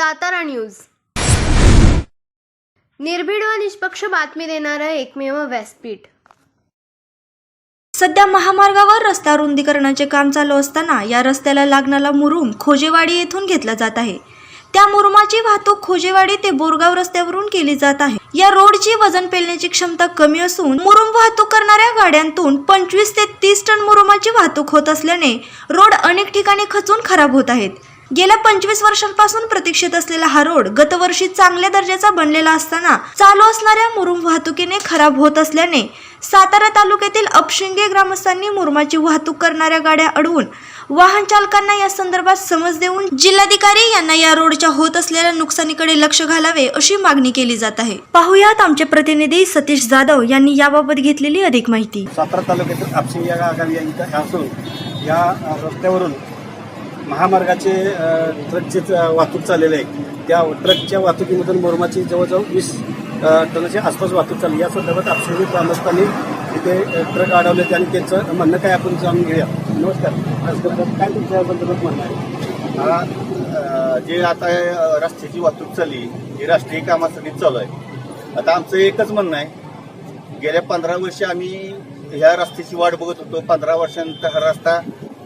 Satara news. निर्भीड व निष्पक्ष बातमी देणारं एकमेव व्यासपीठ. सध्या महामार्गावर रस्ता रुंदीकरणाचे काम चालू असताना या रस्त्याला लागणारा मुरुम खोजेवाडी येथून घेतला जात आहे. त्या मुरुमाची वाहतूक खोजेवाडी ते बोरगाव रस्त्यावरून केली जात आहे. या रोडची वजन पेलण्याची क्षमता कमी असून मुरुम वाहतूक करणाऱ्या गाड्यांतून पंचवीस ते तीस टन मुरुमाची वाहतूक होत असल्याने रोड अनेक ठिकाणी खचून खराब होत आहेत. गेल्या पंचवीस वर्षांपासून प्रतीक्षेत असलेला हा रोड गतवर्षी चांगल्या दर्जाचा बनलेला असताना चालू असणाऱ्या मुरुम वाहतुकीने खराब होत असल्याने सातारा तालुक्यातील अपशिंगे ग्रामस्थांनी मुरुमाची वाहतूक करणाऱ्या गाड्या अडवून वाहन चालकांना या संदर्भात समज देऊन जिल्हाधिकारी यांना या रोडच्या होत असलेल्या नुकसानीकडे लक्ष घालावे अशी मागणी केली जात आहे. पाहुयात आमचे प्रतिनिधी सतीश जाधव यांनी याबाबत घेतलेली अधिक माहिती. सातारा तालुक्यातील अपशिंगे या गावी असून या रस्त्यावरून महामार्गाचे ट्रकचे वाहतूक चाललेले आहे त्या ट्रकच्या वाहतुकीमधून मोरमाची जवळजवळ वीस टनाच्या आसपास वाहतूक चालली. या संदर्भात आपसुली ग्रामस्थांनी तिथे ट्रक अडवले आणि त्यांचं म्हणणं काय आपण जाणून घेऊया. नमस्कार. काय तुमच्या संदर्भात म्हणणं आहे? जे आता रस्त्याची वाहतूक चालली ही राष्ट्रीय कामासाठी चालू आहे. आता आमचं एकच म्हणणं आहे. गेल्या पंधरा वर्ष आम्ही ह्या रस्त्याची वाट बघत होतो. पंधरा वर्षानंतर हा रस्ता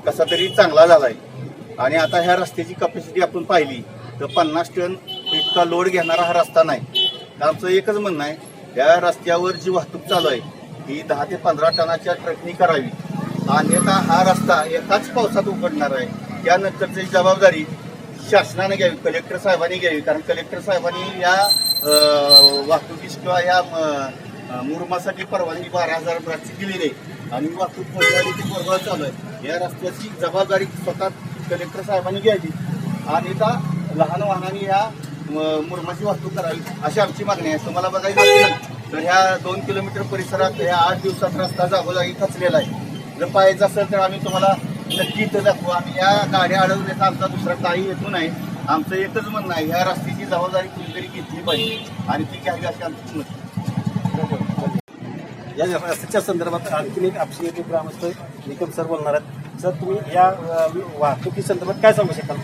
कसा तरी चांगला झाला आहे आणि आता ह्या रस्त्याची कपॅसिटी आपण पाहिली तर पन्नास टन इतका लोड घेणारा हा रस्ता नाही. आमचं एकच म्हणणं आहे या रस्त्यावर जी वाहतूक चालू आहे ही दहा ते पंधरा टनाच्या ट्रकनी करावी. अन्यथा हा रस्ता एकाच पावसात उघडणार आहे. त्यानंतरची जबाबदारी शासनाने घ्यावी कलेक्टर साहेबांनी घ्यावी. कारण कलेक्टर साहेबांनी या वाहतुकीस किंवा या मुरमासाठी मुरुमासाठी परवानगी बारा हजार रुपयाची दिलेली आहे. आणि वाहतूक मोठ्यावाडी ते चालू आहे. या रस्त्याची जबाबदारी स्वतः कलेक्टर साहेबांनी घ्यायची. आणि त्या लहान वाहनाने या मुरमाची वाहतूक करावी अशी आमची मागणी आहे. तुम्हाला बघायचं असेल तर ह्या दोन किलोमीटर परिसरात ह्या आठ दिवसात रस्ता जागोजागी खचलेला आहे. जर पाहायचं असेल तर आम्ही तुम्हाला नक्की इथं दाखवू. आम्ही या गाड्या अडवण्याचा आमचा दुसरा काही हेतू नाही. आमचं एकच म्हणणं आहे ह्या रस्त्याची जबाबदारी कुणीतरी घेतली पाहिजे. आणि ती घ्यावी अशी आमची मत या रस्त्याच्या संदर्भात आणखी एक आपशी येथे ग्रामस्थ निकम सर बोलणार आहेत. सर तुम्ही या वाहतुकी संदर्भात काय सांगू शकाल?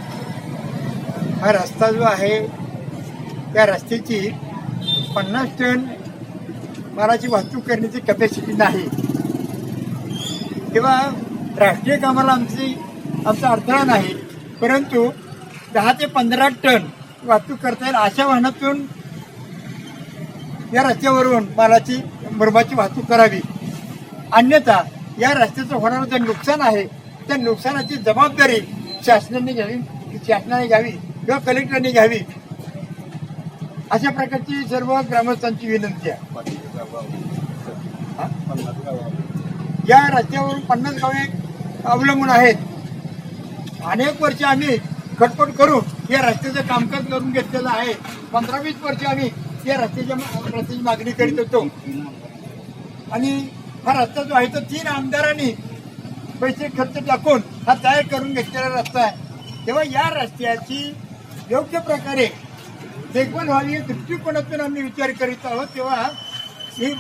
हा रस्ता जो आहे त्या रस्त्याची पन्नास टन मालाची वाहतूक करण्याची कपॅसिटी नाही. किंवा राष्ट्रीय कामाला आमची आमचा अडथळा नाही. परंतु दहा ते पंधरा टन वाहतूक करता येईल अशा वाहनातून या रस्त्यावरून मालाची मुरबाची वाहतूक करावी. अन्यथा या रस्त्याचं होणारं जे नुकसान आहे त्या नुकसानाची जबाबदारी शासनाने घ्यावी शासनाने घ्यावी किंवा कलेक्टरने घ्यावी. अशा प्रकारची सर्व ग्रामस्थांची विनंती आहे. या रस्त्यावरून पन्नास गावे अवलंबून आहेत. अनेक वर्ष आम्ही खटपट करून या रस्त्याचं कामकाज करून घेतलेलं आहे. पंधरा वीस वर्ष आम्ही या रस्त्याच्या रस्त्याची मागणी करीत होतो. आणि हा रस्ता जो आहे तो तीन आमदारांनी पैसे खर्च टाकून हा तयार करून घेतलेला रस्ता आहे. तेव्हा या रस्त्याची योग्य प्रकारे देखभाल व्हावी या दृष्टिकोनातून आम्ही विचार करीत आहोत. तेव्हा ही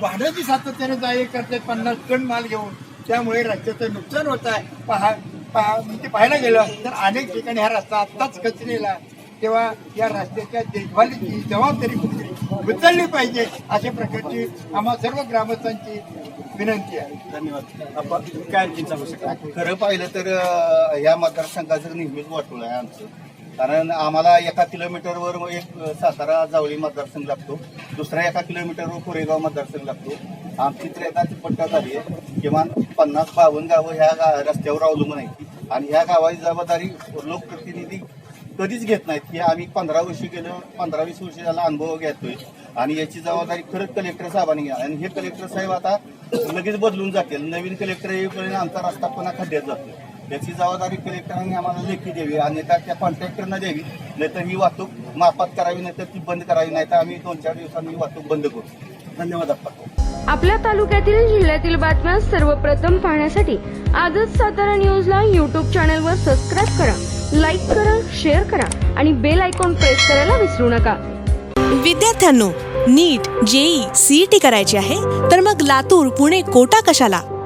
वाढती सातत्याने जाहीर करते पन्नास टन माल घेऊन. त्यामुळे रस्त्याचं नुकसान होत आहे. पहा पहा म्हणजे पाहायला गेलं. तर अनेक ठिकाणी हा रस्ता आत्ताच खचलेला आहे. तेव्हा या रस्त्याच्या देखभालीची जबाबदारी कुठेतरी उचलली पाहिजे अशा प्रकारची आम्हा सर्व ग्रामस्थांची विनंती आहे. धन्यवाद. आपण काय आणखी सांगू शकता? खरं पाहिलं तर ह्या मतदारसंघाचं नेहमीच वाटोळ आहे आमचं. कारण आम्हाला एका किलोमीटरवर एक सातारा जावळी मतदारसंघ लागतो. दुसऱ्या एका किलोमीटरवर कोरेगाव मतदारसंघ लागतो. आमची त्रेताची पट्टा झाली आहे. किमान पन्नास बावन्न गावं ह्या गा- रस्त्यावर अवलंबून आहेत. आणि ह्या गावाची जबाबदारी लोकप्रतिनिधी कधीच घेत नाहीत. की आम्ही पंधरा वर्षी गेलो पंधरा वीस वर्षी झाला अनुभव घेतोय. आणि याची जबाबदारी खरंच कलेक्टर साहेबांनी घ्या. आणि हे कलेक्टर साहेब आता लगेच बदलून जातील. नवीन कलेक्टर येईपर्यंत आमचा रस्ता पुन्हा खड्ड्यात जातो. याची जबाबदारी कलेक्टरांनी आम्हाला लेखी द्यावी आणि त्या त्या कॉन्ट्रॅक्टरना द्यावी. नाहीतर ही वाहतूक माफात करावी नाहीतर ती बंद करावी. नाहीतर आम्ही दोन चार दिवसांनी वाहतूक बंद करू. धन्यवाद आपण आपल्या तालुक्यातील जिल्ह्यातील बातम्या सर्वप्रथम पाहण्यासाठी आजच सातारा न्यूजला यूट्यूब चॅनलवर सबस्क्राईब करा. लाईक करा शेअर करा आणि बेल आयकॉन प्रेस करायला विसरू नका. विद्यार्थ्यांनो नीट जेई सीईटी करायची आहे तर मग लातूर पुणे कोटा कशाला?